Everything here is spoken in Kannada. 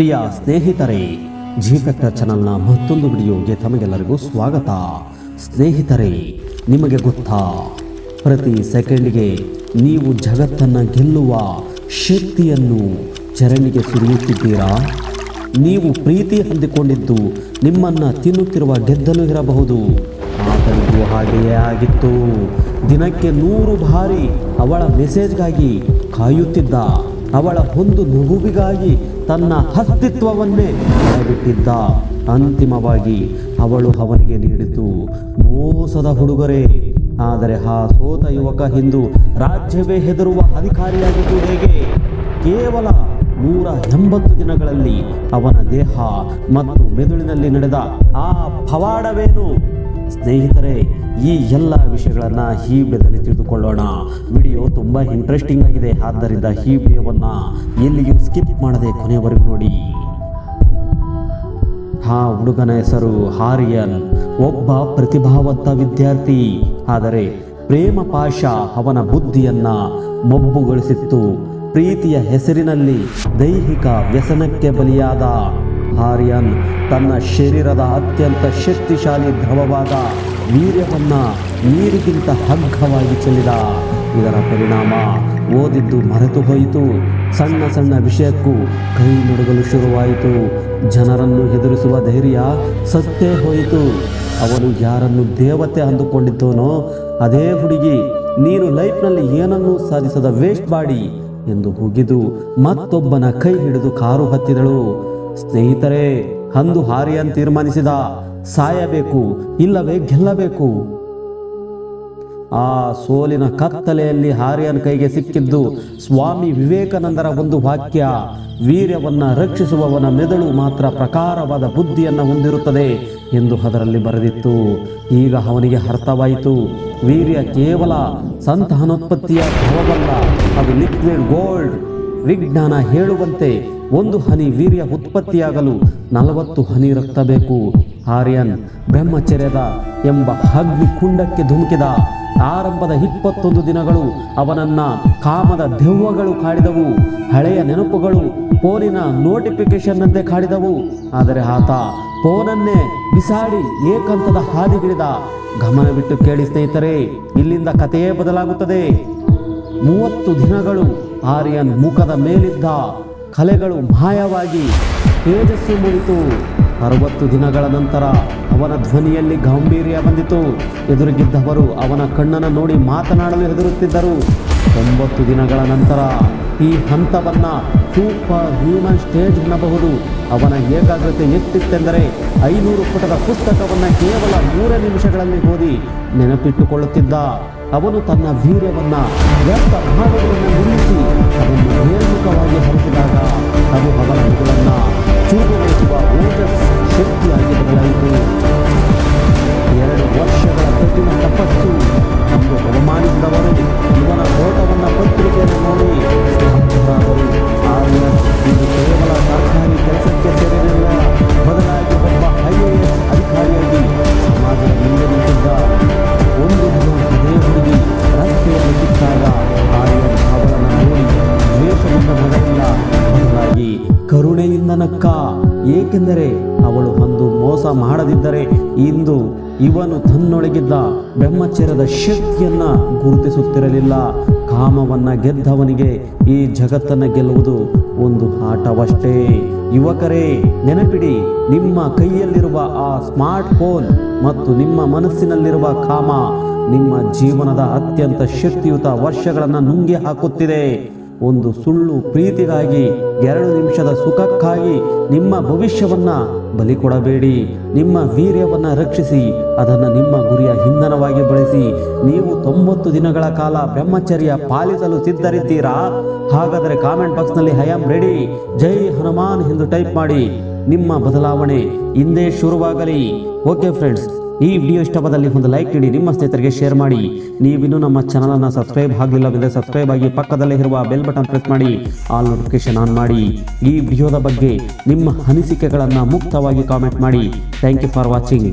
ಪ್ರಿಯ ಸ್ನೇಹಿತರೇ ಜಿ ಫ್ಯಾಕ್ಟರ್ ಚಾನಲ್ನ ಮತ್ತೊಂದು ವಿಡಿಯೋಗೆ ತಮಗೆಲ್ಲರಿಗೂ ಸ್ವಾಗತ. ಸ್ನೇಹಿತರೇ, ನಿಮಗೆ ಗೊತ್ತಾ, ಪ್ರತಿ ಸೆಕೆಂಡ್ಗೆ ನೀವು ಜಗತ್ತನ್ನು ಗೆಲ್ಲುವ ಶಕ್ತಿಯನ್ನು ಚರಣಿಗೆ ಸುರಿಯುತ್ತಿದ್ದೀರಾ? ನೀವು ಪ್ರೀತಿ ಹೊಂದಿಕೊಂಡಿದ್ದು ನಿಮ್ಮನ್ನು ತಿನ್ನುತ್ತಿರುವ ಗೆದ್ದಲು ಇರಬಹುದು. ಆತನಿಗೂ ಹಾಗೆಯೇ ಆಗಿತ್ತು. ದಿನಕ್ಕೆ ನೂರು ಬಾರಿ ಅವಳ ಮೆಸೇಜ್ಗಾಗಿ ಕಾಯುತ್ತಿದ್ದ ಅವಳ ಒಂದು ನಗುವಿಗಾಗಿ ತನ್ನ ಅಸ್ತಿತ್ವವನ್ನೇ ಬಿಟ್ಟಿದ್ದ ಅಂತಿಮವಾಗಿ ಅವಳು ಅವನಿಗೆ ನೀಡಿತು ಮೋಸದ ಹುಡುಗರೇ, ಆದರೆ ಆ ಸೋತ ಯುವಕ ಹಿಂದೂ ರಾಜ್ಯವೇ ಹೆದರುವ ಅಧಿಕಾರಿಯಾಗಿದ್ದು ಹೇಗೆ? ಕೇವಲ ನೂರ ಎಂಬತ್ತು ದಿನಗಳಲ್ಲಿ ಅವನ ದೇಹ ಮತ್ತು ಮೆದುಳಿನಲ್ಲಿ ನಡೆದ ಆ ಪವಾಡವೇನು? ಸ್ನೇಹಿತರೆ, ಈ ಎಲ್ಲ ವಿಷಯಗಳನ್ನು ಈ ವಿಡಿಯೋದಲ್ಲಿ ತಿಳಿದುಕೊಳ್ಳೋಣ. ವಿಡಿಯೋ ತುಂಬ ಇಂಟ್ರೆಸ್ಟಿಂಗ್ ಆಗಿದೆ. ಆದ್ದರಿಂದ ಈ ವಿಡಿಯೋವನ್ನು ಎಲ್ಲಿಯೂ ಸ್ಕಿಪ್ ಮಾಡದೆ ಕೊನೆಯವರೆಗೂ ನೋಡಿ. ಆ ಹುಡುಗನ ಹೆಸರು ಹಾರಿಯನ್. ಒಬ್ಬ ಪ್ರತಿಭಾವಂತ ವಿದ್ಯಾರ್ಥಿ. ಆದರೆ ಪ್ರೇಮ ಪಾಶ ಅವನ ಬುದ್ಧಿಯನ್ನ ಮೊಬ್ಬುಗೊಳಿಸಿತ್ತು. ಪ್ರೀತಿಯ ಹೆಸರಿನಲ್ಲಿ ದೈಹಿಕ ವ್ಯಸನಕ್ಕೆ ಬಲಿಯಾದ ಹಾರಿಯನ್ ತನ್ನ ಶರೀರದ ಅತ್ಯಂತ ಶಕ್ತಿಶಾಲಿ ದ್ರವವಾದ ವೀರ್ಯವನ್ನು ನೀರಿಗಿಂತ ಹಗ್ಗವಾಗಿ ಚೆಲ್ಲಿದ. ಇದರ ಪರಿಣಾಮ ಓದಿದ್ದು ಮರೆತು ಹೋಯಿತು. ಸಣ್ಣ ಸಣ್ಣ ವಿಷಯಕ್ಕೂ ಕೈ ನಡುಗಲು ಶುರುವಾಯಿತು. ಜನರನ್ನು ಎದುರಿಸುವ ಧೈರ್ಯ ಸತ್ತೇ ಹೋಯಿತು. ಅವನು ಯಾರನ್ನು ದೇವತೆ ಅಂದುಕೊಂಡಿದ್ದೋನೋ ಅದೇ ಹುಡುಗಿ, ನೀನು ಲೈಫ್ನಲ್ಲಿ ಏನನ್ನೂ ಸಾಧಿಸದ ವೇಸ್ಟ್ ಬಾಡಿ ಎಂದು ಹುಗಿದು ಮತ್ತೊಬ್ಬನ ಕೈ ಹಿಡಿದು ಕಾರು ಹತ್ತಿದಳು. ಸ್ನೇಹಿತರೆ ಅಂದು ಹಾರಿಯನ್ ತೀರ್ಮಾನಿಸಿದ ಸಾಯಬೇಕು, ಇಲ್ಲವೇ ಗೆಲ್ಲಬೇಕು. ಆ ಸೋಲಿನ ಕತ್ತಲೆಯಲ್ಲಿ ಹಾರಿಯನ್ ಕೈಗೆ ಸಿಕ್ಕಿದ್ದು ಸ್ವಾಮಿ ವಿವೇಕಾನಂದರ ಒಂದು ವಾಕ್ಯ, ವೀರ್ಯವನ್ನ ರಕ್ಷಿಸುವವನ ಮೆದುಳು ಮಾತ್ರ ಪ್ರಕಾರವಾದ ಬುದ್ಧಿಯನ್ನು ಹೊಂದಿರುತ್ತದೆ ಎಂದು ಅದರಲ್ಲಿ ಬರೆದಿತ್ತು. ಈಗ ಅವನಿಗೆ ಅರ್ಥವಾಯಿತು, ವೀರ್ಯ ಕೇವಲ ಸಂತಾನೋತ್ಪತ್ತಿಯ ಭಾವವಲ್ಲ, ಅದು ಲಿಕ್ವಿಡ್ ಗೋಲ್ಡ್ ವಿಜ್ಞಾನ ಹೇಳುವಂತೆ ಒಂದು ಹನಿ ವೀರ್ಯ ಉತ್ಪತ್ತಿಯಾಗಲು ನಲವತ್ತು ಹನಿ ರಕ್ತ ಬೇಕು. ಆರ್ಯನ್ ಬ್ರಹ್ಮಚರ್ಯದ ಎಂಬ ಅಗ್ನಿ ಕುಂಡಕ್ಕೆ ಧುಮುಕಿದ ಆರಂಭದ ಇಪ್ಪತ್ತೊಂದು ದಿನಗಳು ಅವನನ್ನ ಕಾಮದ ದೆವ್ವಗಳು ಕಾಡಿದವು. ಹಳೆಯ ನೆನಪುಗಳು ಫೋನಿನ ನೋಟಿಫಿಕೇಶನ್ ಅಂತೆ ಕಾಡಿದವು. ಆದರೆ ಆತ ಫೋನನ್ನೇ ಬಿಸಾಡಿ ಏಕಾಂತದ ಹಾದಿಗಿಳಿದ ಗಮನವಿಟ್ಟು ಕೇಳಿ ಸ್ನೇಹಿತರೆ, ಇಲ್ಲಿಂದ ಕಥೆಯೇ ಬದಲಾಗುತ್ತದೆ. ಮೂವತ್ತು ದಿನಗಳು ಆರ್ಯನ್ ಮುಖದ ಮೇಲಿದ್ದ ಕಲೆಗಳು ಮಾಯವಾಗಿ ತೇಜಸ್ಸು ಮೂಡಿತು. ಅರವತ್ತು ದಿನಗಳ ನಂತರ ಅವನ ಧ್ವನಿಯಲ್ಲಿ ಗಾಂಭೀರ್ಯ ಬಂದಿತು. ಎದುರಿಗಿದ್ದವರು ಅವನ ಕಣ್ಣನ್ನು ನೋಡಿ ಮಾತನಾಡಲು ಹೆದರುತ್ತಿದ್ದರು. ಒಂಬತ್ತು ದಿನಗಳ ನಂತರ ಈ ಹಂತವನ್ನು ಸೂಪರ್ ಹ್ಯೂಮನ್ ಸ್ಟೇಜ್ ಎನ್ನಬಹುದು ಅವನ ಏಕಾಗ್ರತೆ ಎತ್ತಿತ್ತೆಂದರೆ ಐನೂರು ಪುಟದ ಪುಸ್ತಕವನ್ನು ಕೇವಲ ಮೂರೇ ನಿಮಿಷಗಳಲ್ಲಿ ಓದಿ ನೆನಪಿಟ್ಟುಕೊಳ್ಳುತ್ತಿದ್ದ ಅವನು ತನ್ನ ವೀರ್ಯವನ್ನ ವ್ಯರ್ಥ ಭಾಗಗಳನ್ನು ನಿಲ್ಲಿಸಿ ಅದನ್ನು ಮೇಲ್ಮುಖವಾಗಿ ಹರಿಸಿದಾಗ ಅದು ಅವನ ಮಗಳನ್ನು ಚೂರುಗೊಳಿಸುವ ಓಜಸ್ ಶಕ್ತಿಯಾಗಿ ಬದಲಾಯಿತು. ಎರಡು ವರ್ಷಗಳ ಕಠಿಣ ತಪಸ್ಸು ಅಂದು ಮೋಸ ಮಾಡದಿದ್ದರೆ ಇಂದು ಇವನು ತನ್ನೊಳಗಿದ್ದ ಬ್ರಹ್ಮಚರ್ಯದ ಶಕ್ತಿಯನ್ನ ಗುರುತಿಸುತ್ತಿರಲಿಲ್ಲ. ಕಾಮವನ್ನ ಗೆದ್ದವನಿಗೆ ಈ ಜಗತ್ತನ್ನ ಗೆಲ್ಲುವುದು ಒಂದು ಆಟವಷ್ಟೇ. ಯುವಕರೇ, ನೆನಪಿಡಿ, ನಿಮ್ಮ ಕೈಯಲ್ಲಿರುವ ಆ ಸ್ಮಾರ್ಟ್ ಫೋನ್ ಮತ್ತು ನಿಮ್ಮ ಮನಸ್ಸಿನಲ್ಲಿರುವ ಕಾಮ ನಿಮ್ಮ ಜೀವನದ ಅತ್ಯಂತ ಶಕ್ತಿಯುತ ವರ್ಷಗಳನ್ನು ನುಂಗಿ ಹಾಕುತ್ತಿದೆ. ಒಂದು ಸುಳ್ಳು ಪ್ರೀತಿಗಾಗಿ ಎರಡು ನಿಮಿಷದ ಸುಖಕ್ಕಾಗಿ ನಿಮ್ಮ ಭವಿಷ್ಯವನ್ನು ಬಲಿ ಕೊಡಬೇಡಿ. ನಿಮ್ಮ ವೀರ್ಯವನ್ನು ರಕ್ಷಿಸಿ, ಅದನ್ನು ನಿಮ್ಮ ಗುರಿಯ ಇಂಧನವಾಗಿ ಬಳಸಿ. ನೀವು ತೊಂಬತ್ತು ದಿನಗಳ ಕಾಲ ಬ್ರಹ್ಮಚರ್ಯ ಪಾಲಿಸಲು ಸಿದ್ಧರಿದ್ದೀರಾ? ಹಾಗಾದರೆ ಕಾಮೆಂಟ್ ಬಾಕ್ಸ್ನಲ್ಲಿ, ಐ ಆಮ್ ರೆಡಿ. ಜೈ ಹನುಮಾನ್ ಎಂದು ಟೈಪ್ ಮಾಡಿ. ನಿಮ್ಮ ಬದಲಾವಣೆ ಹಿಂದೆ ಶುರುವಾಗಲಿ. ಓಕೆ ಫ್ರೆಂಡ್ಸ್ ಈ ವಿಡಿಯೋ ಇಷ್ಟವಾದಲ್ಲಿ ಒಂದು ಲೈಕ್ ನೀಡಿ ನಿಮ್ಮ ಸ್ನೇಹಿತರಿಗೆ ಶೇರ್ ಮಾಡಿ. ನೀವಿನ್ನೂ ನಮ್ಮ ಚಾನಲನ್ನು ಸಬ್ಸ್ಕ್ರೈಬ್ ಆಗಲಿಲ್ಲವೆಂದರೆ ಸಬ್ಸ್ಕ್ರೈಬ್ ಆಗಿ ಪಕ್ಕದಲ್ಲೇ ಇರುವ ಬೆಲ್ ಬಟನ್ ಪ್ರೆಸ್ ಮಾಡಿ. ಆಲ್ ನೋಟಿಫಿಕೇಶನ್ ಆನ್ ಮಾಡಿ. ಈ ವಿಡಿಯೋದ ಬಗ್ಗೆ ನಿಮ್ಮ ಅನಿಸಿಕೆಗಳನ್ನು ಮುಕ್ತವಾಗಿ ಕಾಮೆಂಟ್ ಮಾಡಿ. Thank you for watching